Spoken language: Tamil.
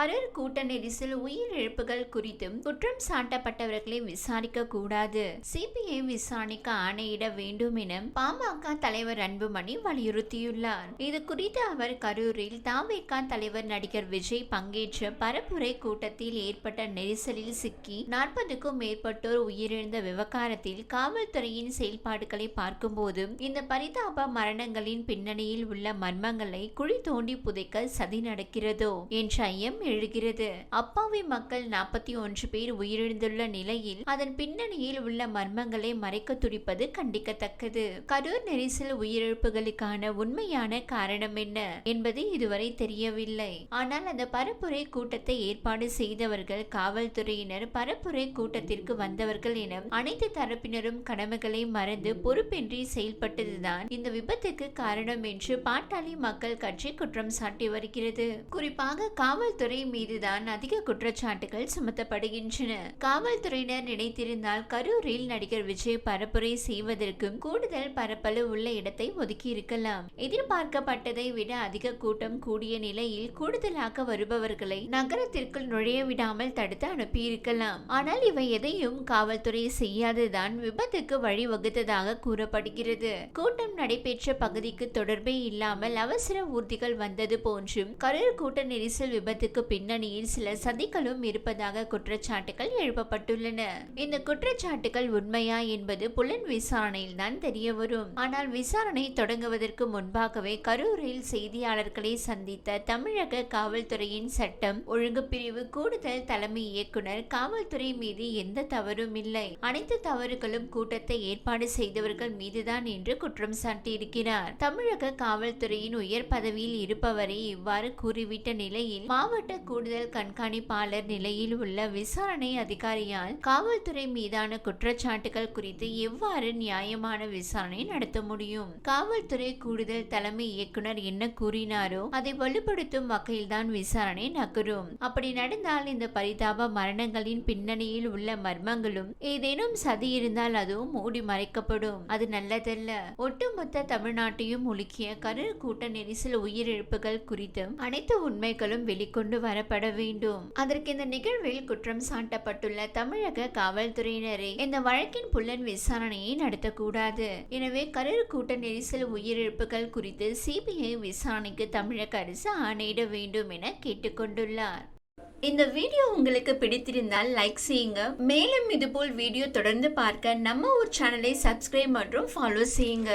கரூர் கூட்ட நெரிசல் உயிரிழப்புகள் குறித்தும் குற்றம் சாட்டப்பட்டவர்களை விசாரிக்க கூடாது. சிபிஐ விசாரணைக்க ஆணையிட வேண்டும் என பாமக தலைவர் அன்புமணி வலியுறுத்தியுள்ளார். இது குறித்து அவர் கரூரில் தாவேகா தலைவர் நடிகர் விஜய் பங்கேற்ற பரப்புரை கூட்டத்தில் ஏற்பட்ட நெரிசலில் சிக்கி நாற்பதுக்கும் மேற்பட்டோர் உயிரிழந்த விவகாரத்தில் காவல்துறையின் செயல்பாடுகளை பார்க்கும்போது இந்த பரிதாப மரணங்களின் பின்னணியில் உள்ள மர்மங்களை குழி தோண்டி புதைக்க சதி நடக்கிறதோ என்ற ஐயம் எழுகிறது. அப்பாவி மக்கள் நாற்பத்தி ஒன்று பேர் உயிரிழந்துள்ள நிலையில் அதன் பின்னணியில் உள்ள மர்மங்களை மறைக்க துடிப்பது கண்டிக்கத்தக்கது. கரூர் நெரிசல் உயிரிழப்புகளுக்கான உண்மையான காரணம் என்ன என்பது இதுவரை தெரியவில்லை. ஆனால் அந்த பரப்புரை கூட்டத்தை ஏற்பாடு செய்தவர்கள் காவல்துறையினர் பரப்புரை கூட்டத்திற்கு வந்தவர்கள் என அனைத்து தரப்பினரும் கடமைகளை மறந்து பொறுப்பின்றி செயல்பட்டதுதான் இந்த விபத்துக்கு காரணம் என்று பாட்டாளி மக்கள் கட்சி குற்றம் சாட்டி வருகிறது. குறிப்பாக காவல்துறை மீதுதான் அதிக குற்றச்சாட்டுகள் சுமத்தப்படுகின்றன. காவல்துறையினர் நினைத்திருந்தால் கரூரில் நடிகர் விஜய் பரப்புரை செய்வதற்கும் கூடுதல் பரப்பளவு உள்ள இடத்தை ஒதுக்கி இருக்கலாம் எதிர்பார்க்கப்பட்டதை விட அதிக கூட்டம் கூடிய நிலையில் கூடுதலாக வருபவர்களை நகரத்திற்குள் நுழைய விடாமல் தடுத்து அனுப்பியிருக்கலாம். ஆனால் இவை எதையும் காவல்துறை செய்யாததுதான் விபத்துக்கு வழிவகுத்ததாக கூறப்படுகிறது. கூட்டம் நடைபெற்ற பகுதிக்கு தொடர்பே இல்லாமல் அவசர ஊர்திகள் வந்தது போன்றும் கரூர் கூட்ட நெரிசல் விபத்துக்கு பின்னணியில் சில சதிகளும் இருப்பதாக குற்றச்சாட்டுகள் எழுப்பப்பட்டுள்ளன. இந்த குற்றச்சாட்டுகள் உண்மையா என்பது புலன் விசாரணையில் தான் தெரிய வரும். ஆனால் விசாரணை தொடங்குவதற்கு முன்பாகவே கரூரில் செய்தியாளர்களை சந்தித்த தமிழக காவல்துறையின் சட்டம் ஒழுங்கு பிரிவு கூடுதல் தலைமை இயக்குனர் காவல்துறை மீது எந்த தவறும் இல்லை. அனைத்து தவறுகளும் கூட்டத்தை ஏற்பாடு செய்தவர்கள் மீதுதான் என்று குற்றம் சாட்டியிருக்கிறார். தமிழக காவல்துறையின் உயர் பதவியில் இருப்பவரை இவ்வாறு கூறிவிட்ட நிலையில் மாவட்ட கூடுதல் கண்காணிப்பாளர் நிலையில் உள்ள விசாரணை அதிகாரியால் காவல்துறை மீதான குற்றச்சாட்டுகள் குறித்து எவ்வாறு நியாயமான விசாரணை நடத்த முடியும்? காவல்துறை கூடுதல் தலைமை இயக்குனர் என்ன கூறினாரோ அதை வலுப்படுத்தும் வகையில்தான் விசாரணை நகரும். அப்படி நடந்தால் இந்த பரிதாப மரணங்களின் பின்னணியில் உள்ள மர்மங்களும் ஏதேனும் சதி இருந்தால் அதுவும் மூடி மறைக்கப்படும். அது நல்லதல்ல. ஒட்டுமொத்த தமிழ்நாட்டையும் உலுக்கிய கரு கூட்ட நெரிசல் உயிரிழப்புகள் குறித்தும் அனைத்து உண்மைகளும் வெளிக்கொண்டு வரப்பட வேண்டும். அதற்கு இந்த நிகழ்வில் குற்றம் சாட்டப்பட்டுள்ள தமிழக காவல்துறையினரை இந்த வழக்கின் புலன் விசாரணையை நடத்தக்கூடாது. எனவே கரூர் கூட்ட நெரிசல் உயிரிழப்புகள் குறித்து சிபிஐ விசாரணைக்கு தமிழக அரசு ஆணையிட வேண்டும் என கேட்டுக்கொண்டுள்ளார். இந்த வீடியோ உங்களுக்கு பிடித்திருந்தால் லைக் செய்யுங்க. மேலும் இதுபோல் வீடியோ தொடர்ந்து பார்க்க நம்ம ஊர் சேனலை சப்ஸ்கிரைப் மற்றும் ஃபாலோ செய்யுங்க.